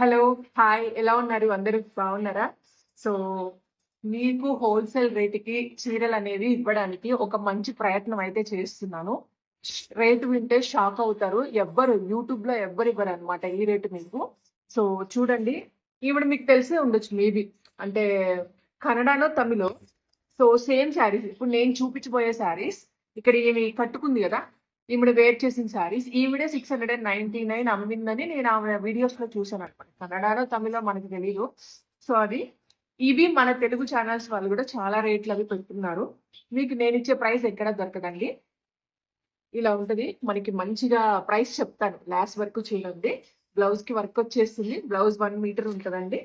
Hello hi. ఎలా ఉన్నారు? అందరూ బాగున్నారా? సో మీకు హోల్సేల్ రేటుకి చీరలు అనేవి ఇవ్వడానికి ఒక మంచి ప్రయత్నం అయితే చేస్తున్నాను. రేటు వింటే షాక్ అవుతారు. ఎవ్వరు యూట్యూబ్లో ఎవ్వరు ఇవ్వరు అనమాట ఈ రేటు మీకు. సో చూడండి. ఈవిడ మీకు తెలిసే ఉండొచ్చు మేబీ అంటే కన్నడలో తమిళో. So same saris. ఇప్పుడు నేను చూపించబోయే శారీస్. ఇక్కడ ఈమె కట్టుకుంది కదా? ఈవిడ వేర్ చేసిన శారీస్ ఈవిడే six hundred and ninety nine అమ్మిందని నేను ఆమె వీడియోస్లో చూసాను అనమాట కన్నడలో తమిళో మనకి తెలియదు సో అది ఇవి మన తెలుగు ఛానల్స్ వాళ్ళు కూడా చాలా రేట్లు అవి పెడుతున్నారు. మీకు నేను ఇచ్చే ప్రైస్ ఎక్కడ దొరకదండి. ఇలా ఉంటుంది. మనకి మంచిగా ప్రైస్ చెప్తాను. లాస్ట్ వరకు చూడండి బ్లౌజ్కి వర్క్ వచ్చేస్తుంది. బ్లౌజ్ వన్ మీటర్ ఉంటుందండి.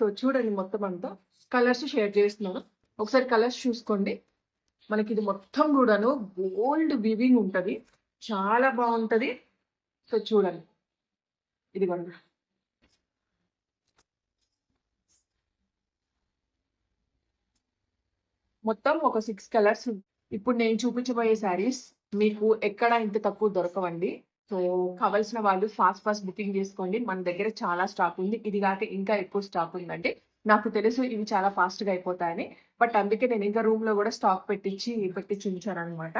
సో చూడండి మొత్తం అంతా. కలర్స్ షేర్ చేస్తున్నాను. ఒకసారి కలర్స్ చూసుకోండి. మనకి ఇది మొత్తం కూడాను గోల్డ్ వివింగ్ ఉంటుంది. చాలా బాగుంటుంది. సో చూడండి. ఇదిగోండి. మొత్తం ఒక సిక్స్ కలర్స్ ఇప్పుడు నేను చూపించబోయే శారీస్ మీకు ఎక్కడ ఇంత తక్కువ దొరకవండి. సో కావాల్సిన వాళ్ళు ఫాస్ట్ ఫాస్ట్ బుకింగ్ చేసుకోండి. మన దగ్గర చాలా స్టాక్ ఉంది. ఇది కాక ఇంకా ఎక్కువ స్టాక్ ఉందండి నాకు తెలుసు ఇవి చాలా ఫాస్ట్గా అయిపోతాయని. బట్ అందుకే నేను ఇంకా రూమ్లో కూడా స్టాక్ పెట్టించి పెట్టించి ఉంచాను అనమాట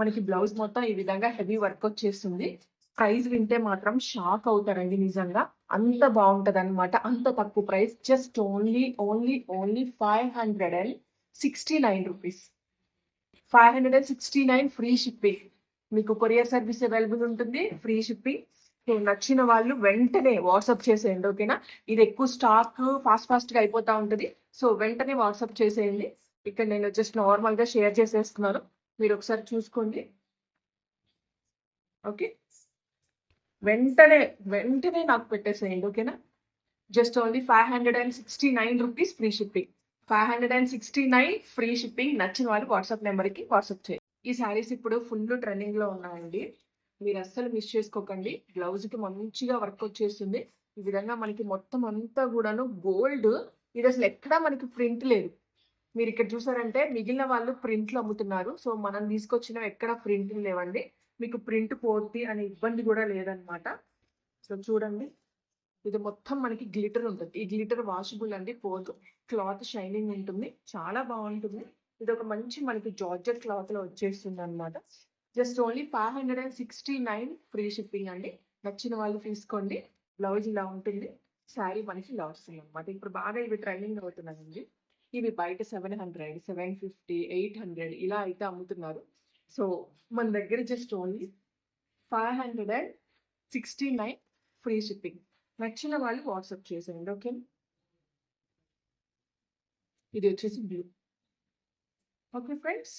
మనకి బ్లౌజ్ మొత్తం ఈ విధంగా హెవీ వర్క్ వచ్చేస్తుంది. ప్రైస్ వింటే మాత్రం షాక్ అవుతారండి నిజంగా. అంత బాగుంటుంది అనమాట అంత తక్కువ price. Just only only only five hundred and sixty nine rupees. Five hundred and sixty nine free shipping. మీకు కొరియర్ సర్వీస్ అవైలబుల్ ఉంటుంది ఫ్రీ షిప్పింగ్. నచ్చిన వాళ్ళు వెంటనే వాట్సాప్ చేసేయండి ఓకేనా? ఇది ఎక్కువ స్టాక్ ఫాస్ట్ ఫాస్ట్గా అయిపోతా ఉంటుంది. సో వెంటనే వాట్సాప్ చేసేయండి. ఇక్కడ నేను జస్ట్ నార్మల్గా షేర్ చేసేస్తున్నాను. మీరు ఒకసారి చూసుకోండి. ఓకే? వెంటనే వెంటనే నాకు పెట్టేసేయండి ఓకేనా? Just only five hundred and sixty nine rupees free shipping. Five hundred and sixty nine free shipping నచ్చిన వాళ్ళు వాట్సాప్ నెంబర్కి వాట్సాప్ చేయండి. ఈ శారీస్ ఇప్పుడు ఫుల్ ట్రెండింగ్లో ఉన్నాయండి. మీరు అస్సలు మిస్ చేసుకోకండి. బ్లౌజ్కి మంచిగా వర్క్ వచ్చేస్తుంది. ఈ విధంగా మనకి మొత్తం అంతా కూడాను గోల్డ్. ఇది అసలు ఎక్కడా మనకి ప్రింట్ లేదు. మీరు ఇక్కడ చూసారంటే మిగిలిన వాళ్ళు ప్రింట్లు అమ్ముతున్నారు. సో మనం తీసుకొచ్చిన ఎక్కడ ప్రింట్ లేవండి. మీకు ప్రింట్ పోద్ది అనే ఇబ్బంది కూడా లేదనమాట సో చూడండి. ఇది మొత్తం మనకి గ్లిటర్ ఉంటుంది. ఈ గ్లిటర్ వాషబుల్ అండి. పోదు. క్లాత్ షైనింగ్ ఉంటుంది. చాలా బాగుంటుంది. ఇది ఒక మంచి మనకి జార్జెట్ క్లాత్లో వచ్చేస్తుంది అనమాట just only five hundred and sixty nine free shipping అండి. నచ్చిన వాళ్ళు తీసుకోండి. బ్లౌజ్ ఇలా ఉంటుంది. శారీ మనకి ఇలా వస్తుంది అనమాట ఇప్పుడు బాగా ఇవి ట్రైనింగ్ అవుతున్నాయండి. ఇవి బయట seven hundred seven fifty eight hundred ఇలా అయితే అమ్ముతున్నారు. సో మన దగ్గర just only five hundred and sixty nine free shipping. నచ్చిన వాళ్ళు వాట్సాప్ చేసేయండి ఓకే? ఇది వచ్చేసి బ్లూ. Okay friends?